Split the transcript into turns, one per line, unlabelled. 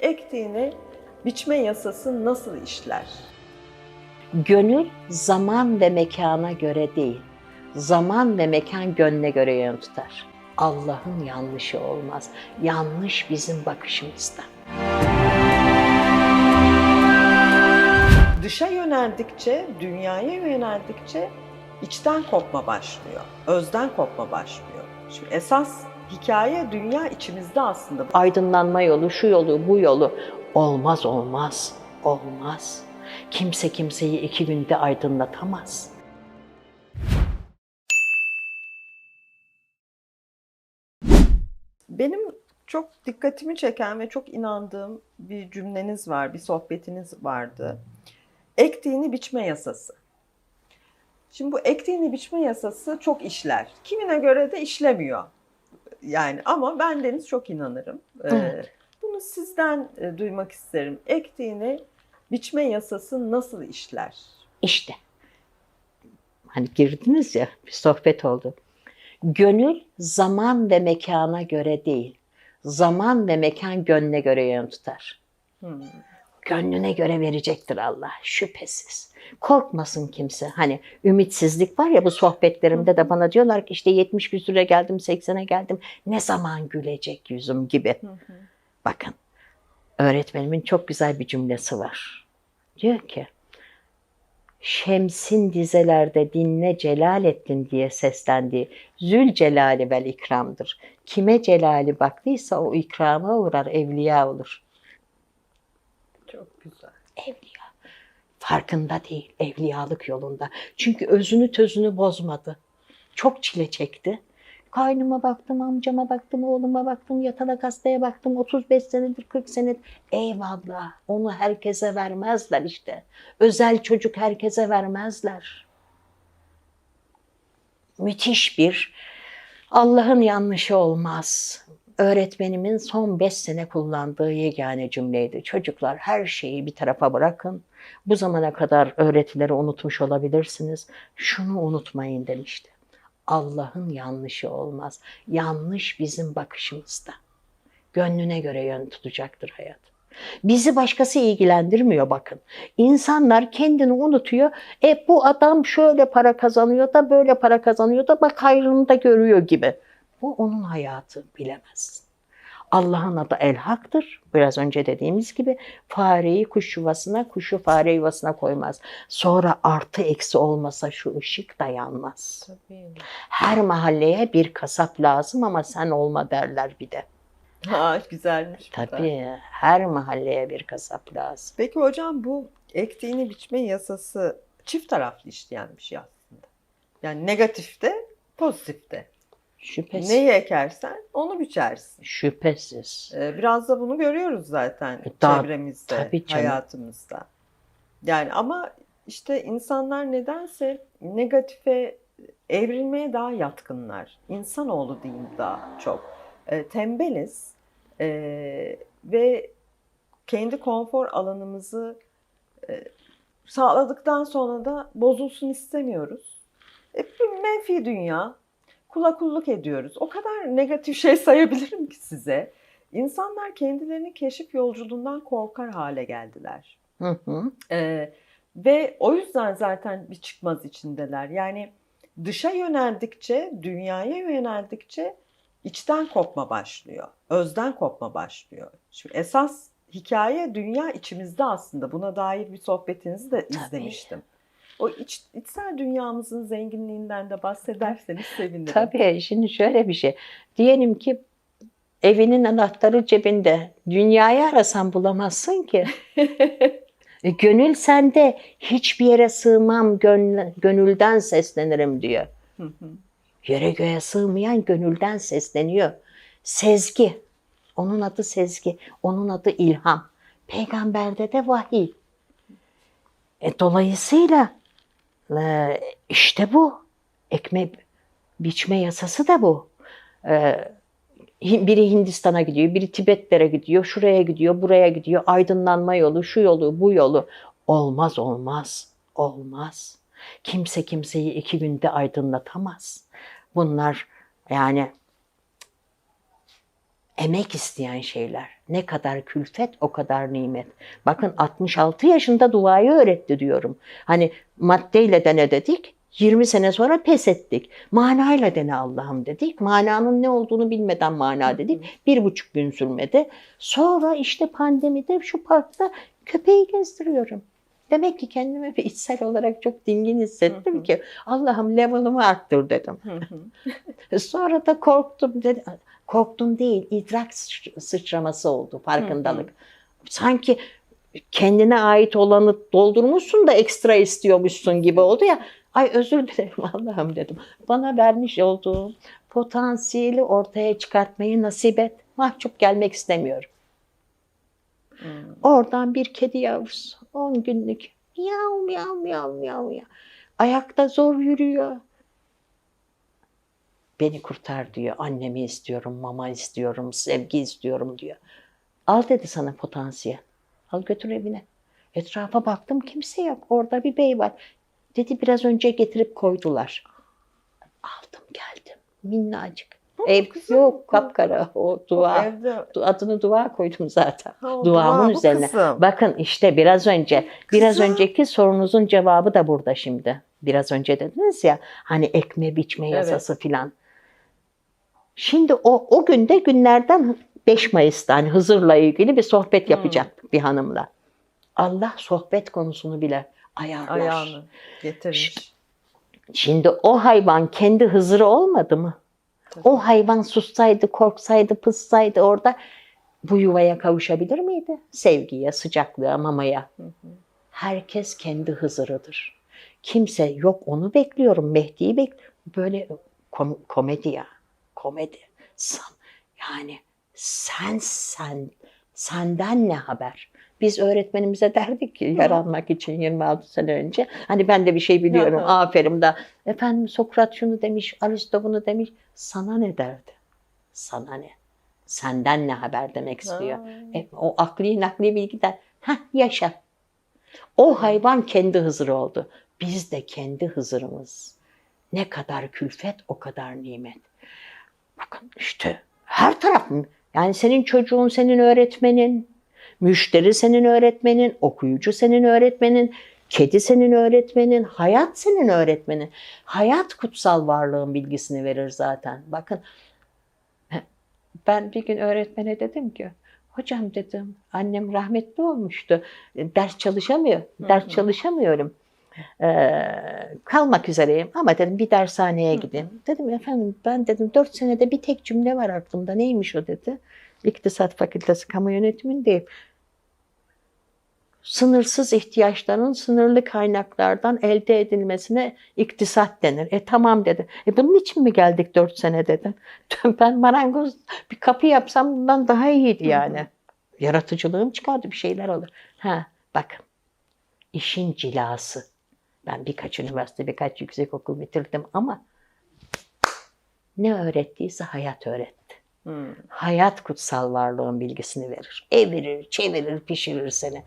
ektiğini biçme yasası nasıl işler?
Gönül zaman ve mekana göre değil, zaman ve mekan gönle göre yön tutar. Allah'ın yanlışı olmaz. Yanlış bizim bakışımızda.
Dışa yöneldikçe, dünyaya yöneldikçe içten kopma başlıyor. Özden kopma başlıyor. Şimdi esas hikaye dünya içimizde aslında.
Aydınlanma yolu, şu yolu, bu yolu olmaz olmaz, olmaz. Kimse kimseyi iki günde aydınlatamaz.
Benim çok dikkatimi çeken ve çok inandığım bir cümleniz var, bir sohbetiniz vardı. Ektiğini biçme yasası. Şimdi bu ektiğini biçme yasası çok işler. Kimine göre de işlemiyor. Yani ama ben Deniz çok inanırım. Ee,
Evet.
Bunu sizden e, duymak isterim. Ektiğini biçme yasası nasıl işler?
İşte. Hani girdiniz ya bir sohbet oldu. Gönül zaman ve mekana göre değil. Zaman ve mekan gönle göre yön tutar.
Hmm.
Gönlüne göre verecektir Allah şüphesiz. Korkmasın kimse. Hani ümitsizlik var ya bu sohbetlerimde de bana diyorlar ki işte 70 küsüre geldim 80'e geldim. Ne zaman gülecek yüzüm gibi.
Hı hı.
Bakın öğretmenimin çok güzel bir cümlesi var. Diyor ki Şems'in dizelerde dinle Celalettin diye seslendiği Zülcelali vel ikramdır. Kime celali baktıysa o ikrama uğrar, evliya olur.
Çok güzel.
Evliya. Farkında değil, evliyalık yolunda. Çünkü özünü tözünü bozmadı. Çok çile çekti. Kaynıma baktım, amcama baktım, oğluma baktım, yatalak hastaya baktım. 35 senedir, 40 senedir. Eyvallah, onu herkese vermezler işte. Özel çocuk herkese vermezler. Müthiş bir Allah'ın yanlışı olmaz. Öğretmenimin son 5 sene kullandığı yegane cümleydi. Çocuklar her şeyi bir tarafa bırakın. Bu zamana kadar öğretileri unutmuş olabilirsiniz. Şunu unutmayın demişti. Allah'ın yanlışı olmaz. Yanlış bizim bakışımızda. Gönlüne göre yön tutacaktır hayat. Bizi başkası ilgilendirmiyor bakın. İnsanlar kendini unutuyor. E bu adam şöyle para kazanıyor da böyle para kazanıyor da bak hayrını da görüyor gibi. Bu onun hayatı bilemezsin. Allah'ın adı El Hak'tır. Biraz önce dediğimiz gibi fareyi kuş yuvasına, kuşu fare yuvasına koymaz. Sonra artı eksi olmasa şu ışık da yanmaz.
Tabii.
Her mahalleye bir kasap lazım ama sen olma derler bir de.
Ha, güzelmiş. bu da.
Tabii her mahalleye bir kasap lazım.
Peki hocam bu ektiğini biçme yasası çift taraflı işleyen bir şey aslında. Yani negatifte, pozitifte.
Şüphesiz.
Neyi ekersen onu biçersin.
Şüphesiz.
Ee, Biraz da bunu görüyoruz zaten
E, tabii-
çevremizde,
tabii canım.
hayatımızda. Yani ama işte insanlar nedense negatife evrilmeye daha yatkınlar. İnsanoğlu diyeyim daha çok. E, tembeliz E, ve kendi konfor alanımızı e, sağladıktan sonra da bozulsun istemiyoruz. E, bir menfi dünya, kula kulluk ediyoruz. O kadar negatif şey sayabilirim ki size. İnsanlar kendilerini keşif yolculuğundan korkar hale geldiler.
Hı hı.
Ee, ve o yüzden zaten bir çıkmaz içindeler. Yani dışa yöneldikçe, dünyaya yöneldikçe içten kopma başlıyor. Özden kopma başlıyor. Şimdi esas hikaye dünya içimizde aslında. Buna dair bir sohbetinizi de
Tabii.
izlemiştim. O iç, içsel dünyamızın zenginliğinden de bahsederseniz sevinirim.
Tabii şimdi şöyle bir şey. Diyelim ki evinin anahtarı cebinde. Dünyayı arasan bulamazsın ki. E, gönül sende. Hiçbir yere sığmam gönl- gönülden seslenirim diyor.
Hı hı.
Yere göğe sığmayan gönülden sesleniyor. Sezgi. Onun adı sezgi. Onun adı ilham. Peygamberde de vahiy. E, dolayısıyla işte bu. Ekme biçme yasası da bu. E, Hin- biri Hindistan'a gidiyor, biri Tibetlere gidiyor, şuraya gidiyor, buraya gidiyor. Aydınlanma yolu, şu yolu, bu yolu. Olmaz, olmaz, olmaz. Kimse kimseyi iki günde aydınlatamaz. Bunlar yani Emek isteyen şeyler. Ne kadar külfet o kadar nimet. Bakın 66 yaşında duayı öğretti diyorum. Hani maddeyle de ne dedik? 20 sene sonra pes ettik. Manayla dene Allah'ım dedik. Mananın ne olduğunu bilmeden mana dedik. Bir buçuk gün sürmedi. Sonra işte pandemide şu parkta köpeği gezdiriyorum. Demek ki kendimi bir içsel olarak çok dingin hissettim
Hı hı.
ki Allah'ım level'ımı arttır dedim. Sonra da korktum. Dedi. Korktum değil, idrak sıç- sıçraması oldu, farkındalık. Sanki kendine ait olanı doldurmuşsun da ekstra istiyormuşsun gibi oldu ya. Ay özür dilerim Allah'ım dedim. Bana vermiş olduğum potansiyeli ortaya çıkartmayı nasip et. Mahcup gelmek istemiyorum.
Hmm.
Oradan bir kedi yavrusu. 10 günlük. Miyav miyav miyav miyav miyav. Ayakta zor yürüyor. Beni kurtar diyor. Annemi istiyorum, mama istiyorum, sevgi istiyorum diyor. Al dedi sana potansiyel. Al götür evine. Etrafa baktım kimse yok. Orada bir bey var. Dedi biraz önce getirip koydular. Aldım geldim. Minnacık. Ev yok kapkara o
O
dua.
evde
Adını dua koydum zaten.
Ha, o
Duamın
dua
üzerine.
kızım.
Bakın işte biraz önce, biraz
Kızım.
önceki sorunuzun cevabı da burada şimdi. Biraz önce dediniz ya hani ekme biçme
Evet.
yasası filan. Şimdi o o günde günlerden 5 Mayıs'ta hani Hızır'la ilgili bir sohbet
Hmm.
yapacaktık bir hanımla. Allah sohbet konusunu bile ayarlar.
ayağını getirmiş.
Şimdi o hayvan kendi Hızır'ı olmadı mı? O hayvan sussaydı, korksaydı, pıssaydı orada bu yuvaya kavuşabilir miydi? Sevgiye, sıcaklığa, mamaya.
Hı hı.
Herkes kendi Hızır'ıdır. Kimse yok onu bekliyorum, Mehdi'yi bekliyorum. Böyle kom- komedi ya, komedi. Yani sen sen, senden ne haber? Biz öğretmenimize derdik ki yaranmak için 26 sene önce. Hani ben de bir şey biliyorum,
Hı
aferin da. Efendim Sokrat şunu demiş, Aristo bunu demiş. Sana ne derdi? Sana ne? Senden ne haber demek istiyor. E, o akli nakli bilgiden ha yaşa. O hayvan kendi hızırı oldu. Biz de kendi hızırımız. Ne kadar külfet o kadar nimet. Bakın işte her taraf yani senin çocuğun senin öğretmenin, müşteri senin öğretmenin, okuyucu senin öğretmenin, kedi senin öğretmenin, hayat senin öğretmenin. Hayat kutsal varlığın bilgisini verir zaten. Bakın ben bir gün öğretmene dedim ki hocam dedim annem rahmetli olmuştu. Ders çalışamıyor. Ders çalışamıyorum. Ee, kalmak üzereyim ama dedim bir dershaneye gideyim. Dedim efendim ben dedim dört senede bir tek cümle var aklımda. Neymiş o dedi. İktisat Fakültesi Kamu Yönetimindeyim. Sınırsız ihtiyaçların sınırlı kaynaklardan elde edilmesine iktisat denir. E tamam dedi. E bunun için mi geldik dört sene dedi. Ben marangoz bir kapı yapsam bundan daha iyiydi yani. Yaratıcılığım çıkardı bir şeyler olur. Ha bakın işin cilası. Ben birkaç üniversite, birkaç yüksek okul bitirdim ama ne öğrettiyse hayat öğretti.
Hmm.
Hayat kutsal varlığın bilgisini verir. Evirir, çevirir, pişirir seni.